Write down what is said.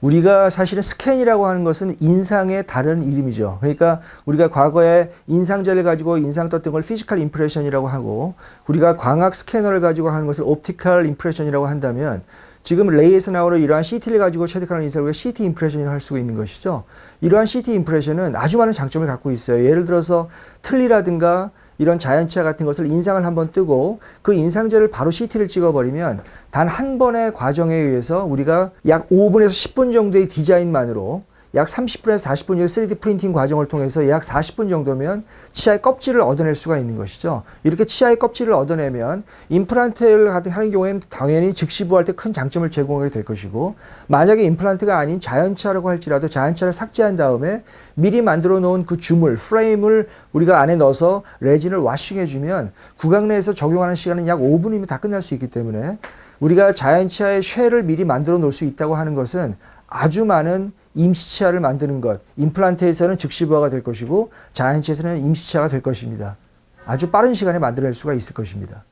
우리가 사실은 스캔이라고 하는 것은 인상의 다른 이름이죠. 그러니까 우리가 과거에 인상제를 가지고 인상 떴던 걸 피지컬 임프레션이라고 하고 우리가 광학 스캐너를 가지고 하는 것을 옵티컬 임프레션이라고 한다면 지금 레이에서 나오는 이러한 CT를 가지고 체득하는 인상을 우리가 CT 임프레션이라고 할 수가 있는 것이죠. 이러한 CT 임프레션은 아주 많은 장점을 갖고 있어요. 예를 들어서 틀니라든가 이런 자연치아 같은 것을 인상을 한번 뜨고 그 인상제를 바로 CT를 찍어버리면 단 한 번의 과정에 의해서 우리가 약 5분에서 10분 정도의 디자인만으로 약 30분에서 40분 정도의 3D 프린팅 과정을 통해서 약 40분 정도면 치아의 껍질을 얻어낼 수가 있는 것이죠. 이렇게 치아의 껍질을 얻어내면 임플란트를 하는 경우에는 당연히 즉시 부할 때 큰 장점을 제공하게 될 것이고 만약에 임플란트가 아닌 자연치아라고 할지라도 자연치아를 삭제한 다음에 미리 만들어 놓은 그 주물, 프레임을 우리가 안에 넣어서 레진을 와싱해 주면 구강 내에서 적용하는 시간은 약 5분이면 다 끝날 수 있기 때문에 우리가 자연치아의 쉐를 미리 만들어 놓을 수 있다고 하는 것은 아주 많은 임시치아를 만드는 것, 임플란트에서는 즉시 부하가 될 것이고 자연치아에서는 임시치아가 될 것입니다. 아주 빠른 시간에 만들어낼 수가 있을 것입니다.